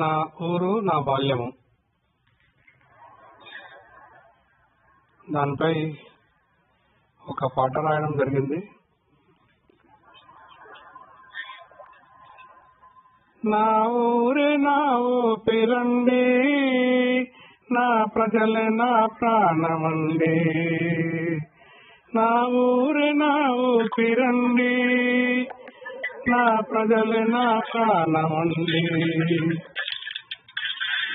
నా ఊరు నా బాల్యము. దానిపై ఒక పాట రాయడం జరిగింది. నా ఊరే నా ఊపిరండి నా ప్రజలే నా ప్రాణమండి. నా ఊరే నా ఊపిరండి నా ప్రజలే నా ప్రాణమండి.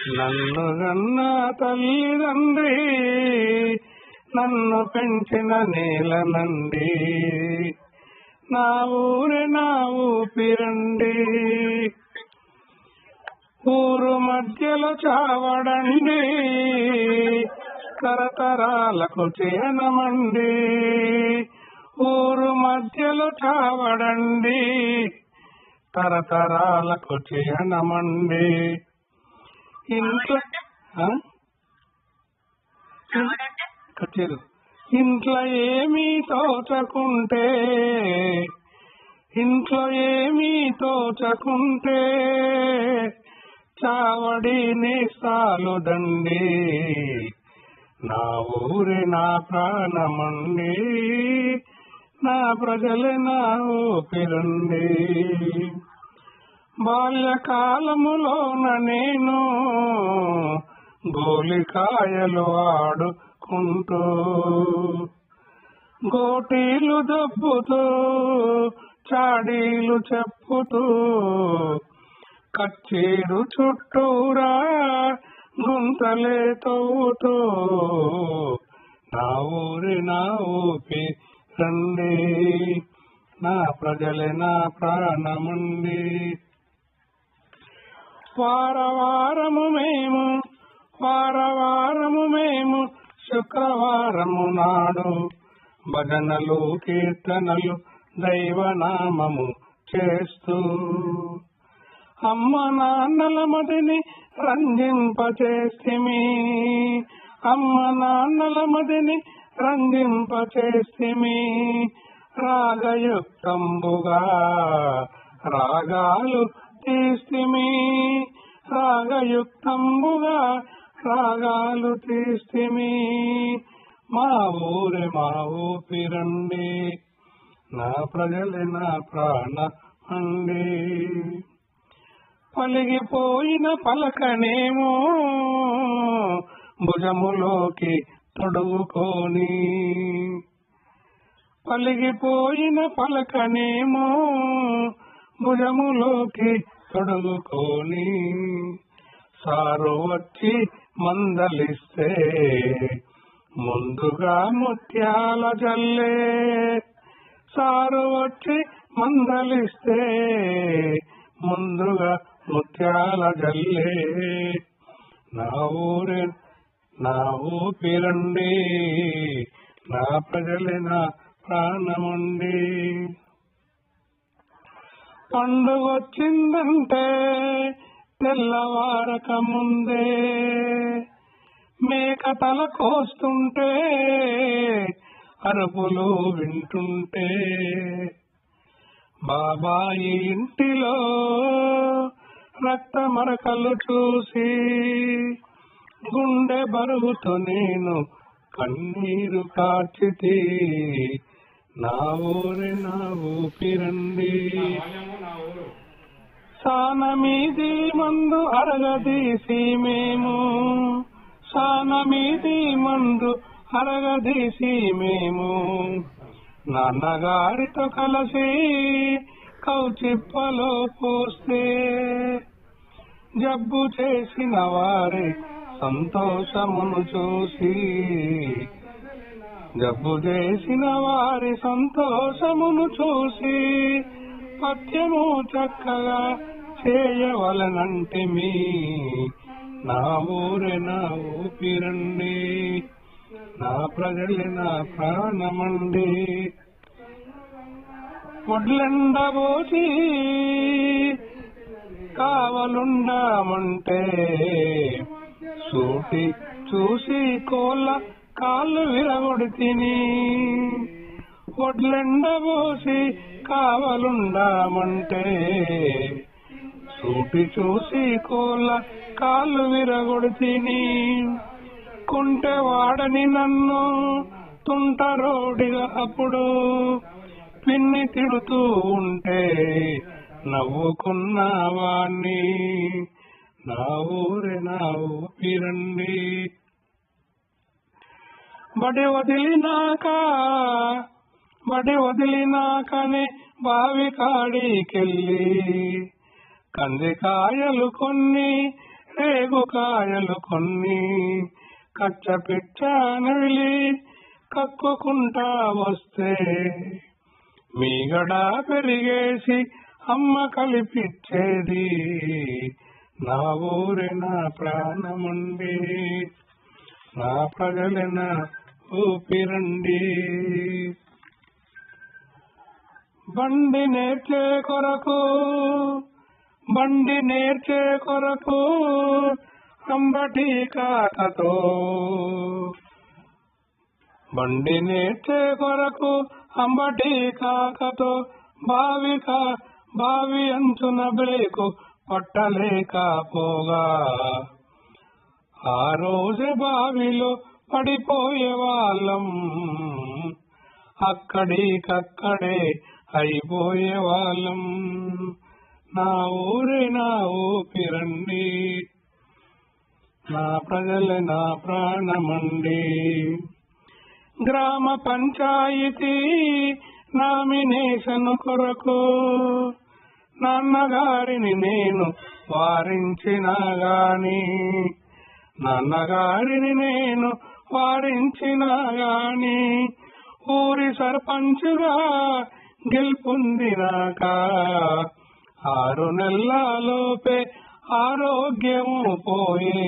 నన్ను గన్న తల్లిదండ్రి నన్ను పెంచిన నేలనండి నా ఊరే నా ఊపిరండి ఊరు మధ్యలో చావడండి తరతరాలకు చేయనమండి ఊరు మధ్యలో చావడండి తరతరాలకు చేయనమండి ఇంట్లో ఇంట్లో ఏమీ తోచకుంటే ఇంట్లో ఏమీ తోచకుంటే చావడి సాలుదండి నా ఊరి నా ప్రాణమండి నా ప్రజలే నా ఊపిరండి. బాల్యకాలములోన నేను గోలికాయలు ఆడుకుంటూ గోటీలు దప్పుతూ చాడీలు చెప్పుతూ కచ్చేరు చుట్టూరా గుంతలే తవ్వుతూ నా ఊరి నా ఊపి రండి నా ప్రజలే నా ప్రాణముండి వారవారము మేము వారవారము మేము శుక్రవారము నాడు. భజనలు కీర్తనలు దైవనామము చేస్తూ. అమ్మ నాన్నల మదిని రంజింపచేస్తిమి. అమ్మ నాన్నల మదిని రంజింపచేస్తిమి. రాగయుక్తంబుగా రాగాలు తీస్తిమి రాగయుక్తంబుగా రాగాలు తీస్తిమి మా ఊరి మా ఊపిరండి నా ప్రజలే నా ప్రాణ అండి పలిగిపోయిన పలకనేమో భుజములోకి తొడుగుకొని. పలిగిపోయిన పలకనేమో భుజములోకి తొడుగుకొని సారు వచ్చి మందలిస్తే ముందుగా ముత్యాల జల్లే. సారు వచ్చి మందలిస్తే ముందుగా ముత్యాల జల్లే. నా ఊరే నా ఊపిరండి నా ప్రజలే నా ప్రాణముండి. పండుగ వచ్చిందంటే తెల్లవారక ముందే మేక తల కోస్తుంటే అరుపులు వింటుంటే. బాబాయి ఇంటిలో రక్త మరకలు చూసి గుండె బరువుతో నేను కన్నీరు కాచితే నా ఊరి నా ఊపిరండి సానమీది మందు అరగదీసి మేము సానమీది మందు అరగదీసి మేము నాన్నగారితో కలిసి కౌచిప్పలో పోస్తే. జబ్బు చేసిన వారి సంతోషమును చూసి జబ్బు చేసిన వారి సంతోషమును చూసి పథ్యము చక్కగా చేయవలనంటే మీ నా ఊరే నా ఊపిరండి నా ప్రజలే నా ప్రాణమండి. వడ్లెండబోసి కావలుండామంటే సూటి చూసి కోళ్ళ కాళ్ళు విరగొడి తిని వడ్లెండబోసి కావలుండామంటే సూటి చూసి కోళ్ళ కాళ్ళు విరగొడితిని. కుంటే వాడని నన్ను తుంటరోడిగా అప్పుడు పిన్ని తిడుతూ ఉంటే నవ్వుకున్నవాణ్ణి నా ఊరే నా ఊపిరండి. బడి వదిలినాక బడి వదిలినాకనే బావి కాడికెళ్ళి కందికాయలు కొన్ని రేగుకాయలు కొన్ని కచ్చపిచ్చ నవిలి కక్కుకుంటా వస్తే మీగడ పెరిగేసి అమ్మ కలిపిచ్చేది నా ఊరే నా ప్రాణముండి నా ప్రజలన ఊపిరండి. బండి నేర్చే కొరకు బండి నేర్చే కొరకు అంబటి కాకతో. బండి నేర్చే కొరకు అంబటి కాకతో. భావిక కా బావి అంచున బ్రేకు పట్టలేకపోగా ఆ రోజు బావిలో పడిపోయే వాళ్ళం. అక్కడికక్కడే అయిపోయే వాళ్ళం. నా ఊరి నా ఊపిరండి. నా ప్రజలే నా ప్రాణమండి. గ్రామ పంచాయతీ నామినేషన్ కొరకు నాన్నగారిని నేను వారించినా గాని నాన్నగారిని నేను వారించినా గాని ఊరి సర్పంచ్గా గెలుపొందినాక ఆరు నెలలలోపే ఆరోగ్యము పోయే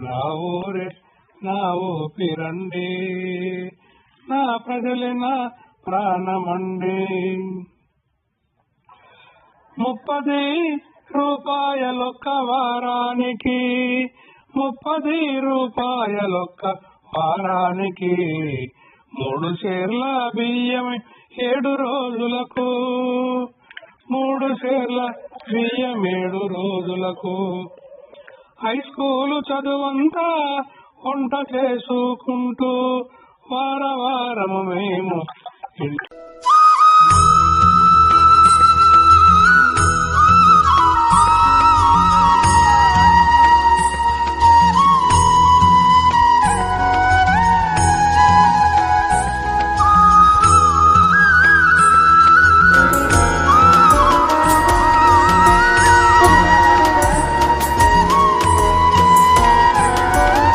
నా ఊరే నా ఊపిరండి నా ప్రజలే నా ప్రాణమండి. ముప్పది రూపాయలొక్క వారానికి ముప్పది రూపాయలొక్క వారానికి మూడు షేర్ల బియ్యం ఏడు రోజులకు. మూడు షేర్ల బియ్యం ఏడు రోజులకు. హై స్కూలు చదువంతా వంట చేసుకుంటూ వార వారము మేము ఇంటి